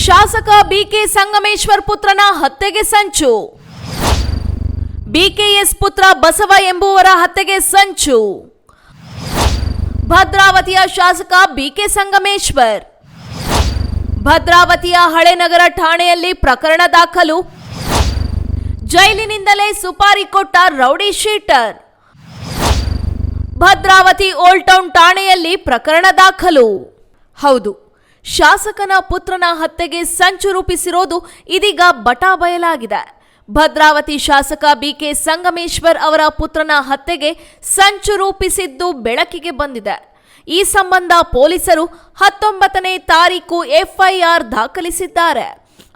ಶಾಸಕ ಬಿಕೆ ಸಂಗಮೇಶ್ವರ್ ಪುತ್ರನ ಹತ್ಯೆಗೆ ಸಂಚು. ಬಿಕೆಎಸ್ ಪುತ್ರ ಬಸವ ಎಂಬುವರ ಹತ್ಯೆಗೆ ಸಂಚು. ಭದ್ರಾವತಿಯ ಶಾಸಕ ಬಿಕೆ ಸಂಗಮೇಶ್ವರ್. ಭದ್ರಾವತಿಯ ಹಳೆನಗರ ಠಾಣೆಯಲ್ಲಿ ಪ್ರಕರಣ ದಾಖಲು. ಜೈಲಿನಿಂದಲೇ ಸುಪಾರಿ ಕೊಟ್ಟ rowdy sheeter. Bhadravati old town ಠಾಣೆಯಲ್ಲಿ ಪ್ರಕರಣ ದಾಖಲು. ಹೌದು. ಶಾಸಕನ ಪುತ್ರನ ಹತ್ಯೆಗೆ ಸಂಚು ರೂಪಿಸಿರೋದು ಇದೀಗ ಬಟಾ ಬಯಲಾಗಿದೆ. ಭದ್ರಾವತಿ ಶಾಸಕ ಬಿಕೆ ಸಂಗಮೇಶ್ವರ್ ಅವರ ಪುತ್ರನ ಹತ್ಯೆಗೆ ಸಂಚು ರೂಪಿಸಿದ್ದು ಬೆಳಕಿಗೆ ಬಂದಿದೆ. ಈ ಸಂಬಂಧ ಪೊಲೀಸರು ಹತ್ತೊಂಬತ್ತನೇ ತಾರೀಕು ಎಫ್ಐಆರ್ ದಾಖಲಿಸಿದ್ದಾರೆ.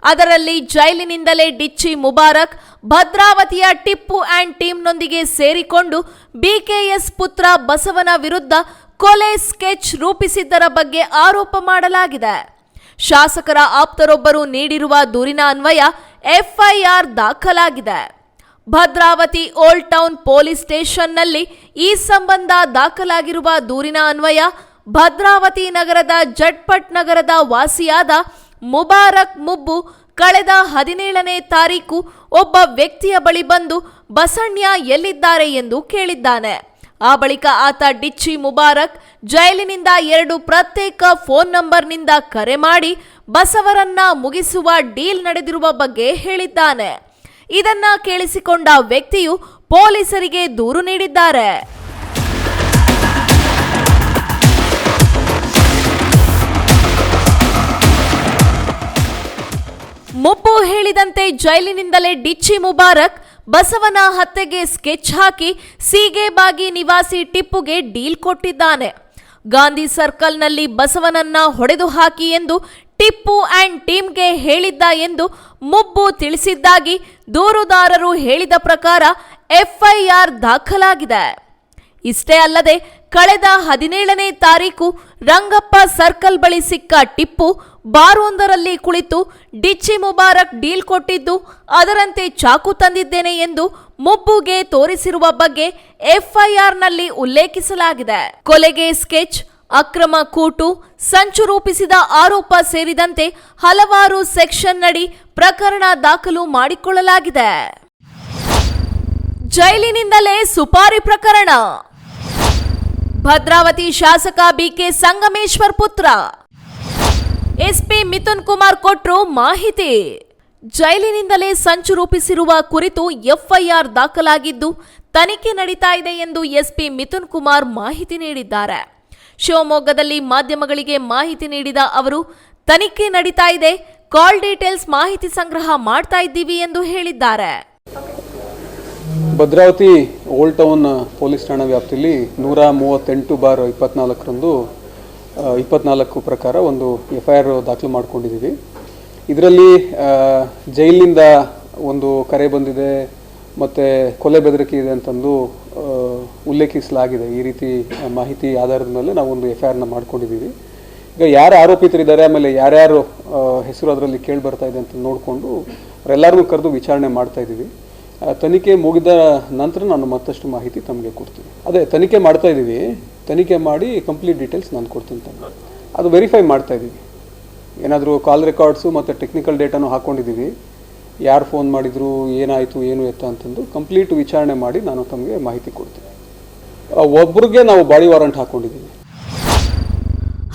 ಅದರಲ್ಲಿ ಜೈಲಿನಿಂದಲೇ ಡಿಚ್ಚಿ ಮುಬಾರಕ್, ಭದ್ರಾವತಿಯ ಟಿಪ್ಪು ಆ್ಯಂಡ್ ಟೀಮ್ನೊಂದಿಗೆ ಸೇರಿಕೊಂಡು ಬಿಕೆಎಸ್ ಪುತ್ರ ಬಸವನ ವಿರುದ್ಧ ಕೊಲೆ ಸ್ಕೆಚ್ ರೂಪಿಸಿದ್ದರ ಬಗ್ಗೆ ಆರೋಪ ಮಾಡಲಾಗಿದೆ. ಶಾಸಕರ ಆಪ್ತರೊಬ್ಬರು ನೀಡಿರುವ ದೂರಿನ ಅನ್ವಯ ಎಫ್ಐಆರ್ ದಾಖಲಾಗಿದೆ. ಭದ್ರಾವತಿ ಓಲ್ಡ್ ಟೌನ್ ಪೊಲೀಸ್ ಸ್ಟೇಷನ್ನಲ್ಲಿ ಈ ಸಂಬಂಧ ದಾಖಲಾಗಿರುವ ದೂರಿನ ಅನ್ವಯ ಭದ್ರಾವತಿ ನಗರದ ಜಟ್ಪಟ್ ನಗರದ ವಾಸಿಯಾದ ಮುಬಾರಕ್ ಮುಬ್ಬು ಕಳೆದ ಹದಿನೇಳನೇ ತಾರೀಕು ಒಬ್ಬ ವ್ಯಕ್ತಿಯ ಬಳಿ ಬಂದು ಬಸಣ್ಯ ಎಲ್ಲಿದ್ದಾರೆ ಎಂದು ಕೇಳಿದ್ದಾನೆ. ಆ ಬಳಿಕ ಆತ ಡಿಚ್ಚಿ ಮುಬಾರಕ್ ಜೈಲಿನಿಂದ ಎರಡು ಪ್ರತ್ಯೇಕ ಫೋನ್ ನಂಬರ್ನಿಂದ ಕರೆ ಮಾಡಿ ಬಸವರನ್ನ ಮುಗಿಸುವ ಡೀಲ್ ನಡೆದಿರುವ ಬಗ್ಗೆ ಹೇಳಿದ್ದಾನೆ. ಇದನ್ನ ಕೇಳಿಸಿಕೊಂಡ ವ್ಯಕ್ತಿಯು ಪೊಲೀಸರಿಗೆ ದೂರು ನೀಡಿದ್ದಾರೆ. ಮುಪ್ಪು ಹೇಳಿದಂತೆ ಜೈಲಿನಿಂದಲೇ ಡಿಚ್ಚಿ ಮುಬಾರಕ್ ಬಸವನ ಹತ್ಯೆಗೆ ಸ್ಕೆಚ್ ಹಾಕಿ ಸೀಗೆಬಾಗಿ ನಿವಾಸಿ ಟಿಪ್ಪುಗೆ ಡೀಲ್ ಕೊಟ್ಟಿದ್ದಾನೆ. ಗಾಂಧಿ ಸರ್ಕಲ್ನಲ್ಲಿ ಬಸವನನ್ನ ಹೊಡೆದು ಹಾಕಿ ಎಂದು ಟಿಪ್ಪು ಆ್ಯಂಡ್ ಟೀಮ್ಗೆ ಹೇಳಿದ್ದ ಎಂದು ಮುಬ್ಬು ತಿಳಿಸಿದ್ದಾಗಿ ದೂರುದಾರರು ಹೇಳಿದ ಪ್ರಕಾರ ಎಫ್ಐಆರ್ ದಾಖಲಾಗಿದೆ. ಇಷ್ಟೇ ಅಲ್ಲದೆ ಕಳೆದ ಹದಿನೇಳನೇ ತಾರೀಕು ರಂಗಪ್ಪ ಸರ್ಕಲ್ ಬಳಿ ಸಿಕ್ಕ ಟಿಪ್ಪು ಬಾರೊಂದರಲ್ಲಿ ಕುಳಿತು ಡಿಚ್ಚಿ ಮುಬಾರಕ್ ಡೀಲ್ ಕೊಟ್ಟಿದ್ದು, ಅದರಂತೆ ಚಾಕು ತಂದಿದ್ದೇನೆ ಎಂದು ಮುಬ್ಬುಗೆ ತೋರಿಸಿರುವ ಬಗ್ಗೆ ಎಫ್ಐಆರ್ನಲ್ಲಿ ಉಲ್ಲೇಖಿಸಲಾಗಿದೆ. ಕೊಲೆಗೆ ಸ್ಕೆಚ್, ಅಕ್ರಮ ಕೂಟು, ಸಂಚು ರೂಪಿಸಿದ ಆರೋಪ ಸೇರಿದಂತೆ ಹಲವಾರು ಸೆಕ್ಷನ್ ನಡಿ ಪ್ರಕರಣ ದಾಖಲು ಮಾಡಿಕೊಳ್ಳಲಾಗಿದೆ. ಜೈಲಿನಿಂದಲೇ ಸುಪಾರಿ ಪ್ರಕರಣ. ಭದ್ರಾವತಿ ಶಾಸಕ ಬಿಕೆ ಸಂಗಮೇಶ್ವರ್ ಪುತ್ರ ಎಸ್ಪಿ ಮಿಥುನ್ ಕುಮಾರ್ ಕೊಟ್ರು ಮಾಹಿತಿ. ಜೈಲಿನಿಂದಲೇ ಸಂಚು ರೂಪಿಸಿರುವ ಕುರಿತು ಎಫ್ಐಆರ್ ದಾಖಲಾಗಿದ್ದು, ತನಿಖೆ ನಡೀತಾ ಇದೆ ಎಂದು ಎಸ್ಪಿ ಮಿಥುನ್ ಕುಮಾರ್ ಮಾಹಿತಿ ನೀಡಿದ್ದಾರೆ. ಶಿವಮೊಗ್ಗದಲ್ಲಿ ಮಾಧ್ಯಮಗಳಿಗೆ ಮಾಹಿತಿ ನೀಡಿದ ಅವರು, ತನಿಖೆ ನಡೀತಾ ಇದೆ, ಕಾಲ್ ಡೀಟೇಲ್ಸ್ ಮಾಹಿತಿ ಸಂಗ್ರಹ ಮಾಡ್ತಾ ಇದ್ದೀವಿ ಎಂದು ಹೇಳಿದ್ದಾರೆ. ಭದ್ರಾವತಿ ಓಲ್ಡ್ ಟೌನ್ ಪೊಲೀಸ್ ಠಾಣಾ ವ್ಯಾಪ್ತಿಯಲ್ಲಿ ನೂರ ಮೂವತ್ತೆಂಟು ಬಾರ್ ಇಪ್ಪತ್ನಾಲ್ಕರಂದು ಇಪ್ಪತ್ನಾಲ್ಕು ಪ್ರಕಾರ ಒಂದು ಎಫ್ ಐ ಆರ್ ದಾಖಲು ಮಾಡ್ಕೊಂಡಿದ್ದೀವಿ. ಇದರಲ್ಲಿ ಜೈಲಿನಿಂದ ಒಂದು ಕರೆ ಬಂದಿದೆ, ಮತ್ತು ಕೊಲೆ ಬೆದರಿಕೆ ಇದೆ ಅಂತಂದು ಉಲ್ಲೇಖಿಸಲಾಗಿದೆ. ಈ ರೀತಿ ಮಾಹಿತಿ ಆಧಾರದ ಮೇಲೆ ನಾವು ಒಂದು ಎಫ್ ಐ ಆರ್ನ ಮಾಡ್ಕೊಂಡಿದ್ದೀವಿ. ಈಗ ಯಾರು ಆರೋಪಿತರಿದ್ದಾರೆ, ಆಮೇಲೆ ಯಾರ್ಯಾರು ಹೆಸರು ಅದರಲ್ಲಿ ಕೇಳಿ ಬರ್ತಾ ಇದೆ ಅಂತ ನೋಡಿಕೊಂಡು ಅವರೆಲ್ಲರನ್ನೂ ಕರೆದು ವಿಚಾರಣೆ ಮಾಡ್ತಾ ಇದ್ದೀವಿ. ತನಿಖೆ ಮುಗಿದ ನಂತರ ನಾನು ಮತ್ತಷ್ಟು ಮಾಹಿತಿ ತಮಗೆ ಕೊಡ್ತೀನಿ. ಅದೇ, ತನಿಖೆ ಮಾಡ್ತಾ ಇದ್ದೀವಿ. ತನಿಖೆ ಮಾಡಿ ಕಂಪ್ಲೀಟ್ ಡೀಟೇಲ್ಸ್ ನಾನು ಕೊಡ್ತೀನಿ ತಮಗೆ. ಅದು ವೆರಿಫೈ ಮಾಡ್ತಾ ಇದ್ದೀವಿ. ಏನಾದರೂ ಕಾಲ್ ರೆಕಾರ್ಡ್ಸು ಮತ್ತು ಟೆಕ್ನಿಕಲ್ ಡೇಟಾನು ಹಾಕ್ಕೊಂಡಿದ್ದೀವಿ ಯಾರು ಫೋನ್ ಮಾಡಿದ್ರು, ಏನಾಯಿತು, ಏನು ಎತ್ತ ಅಂತಂದು ಕಂಪ್ಲೀಟ್ ವಿಚಾರಣೆ ಮಾಡಿ ನಾನು ತಮಗೆ ಮಾಹಿತಿ ಕೊಡ್ತೀನಿ. ಒಬ್ರಿಗೆ ನಾವು ಬಾಡಿ ವಾರಂಟ್ ಹಾಕೊಂಡಿದ್ದೀವಿ.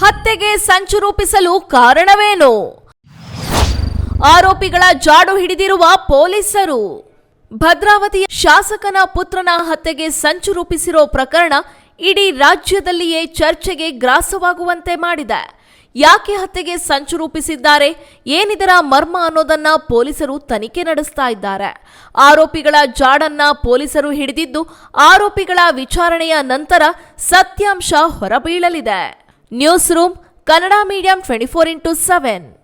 ಹತ್ಯೆಗೆ ಸಂಚು ರೂಪಿಸಲು ಕಾರಣವೇನು? ಆರೋಪಿಗಳ ಜಾಡು ಹಿಡಿದಿರುವ ಪೊಲೀಸರು. ಭದ್ರಾವತಿಯ ಶಾಸಕನ ಪುತ್ರನ ಹತ್ಯೆಗೆ ಸಂಚು ರೂಪಿಸಿರೋ ಪ್ರಕರಣ ಇಡೀ ರಾಜ್ಯದಲ್ಲಿಯೇ ಚರ್ಚೆಗೆ ಗ್ರಾಸವಾಗುವಂತೆ ಮಾಡಿದೆ. ಯಾಕೆ ಹತ್ಯೆಗೆ ಸಂಚು ರೂಪಿಸಿದ್ದಾರೆ? ಏನಿದರ ಮರ್ಮ ಅನ್ನೋದನ್ನ ಪೊಲೀಸರು ತನಿಖೆ ನಡೆಸ್ತಾ ಇದ್ದಾರೆ. ಆರೋಪಿಗಳ ಜಾಡನ್ನ ಪೊಲೀಸರು ಹಿಡಿದಿದ್ದು, ಆರೋಪಿಗಳ ವಿಚಾರಣೆಯ ನಂತರ ಸತ್ಯಾಂಶ ಹೊರಬೀಳಲಿದೆ. News room, Kannada medium twenty four into seven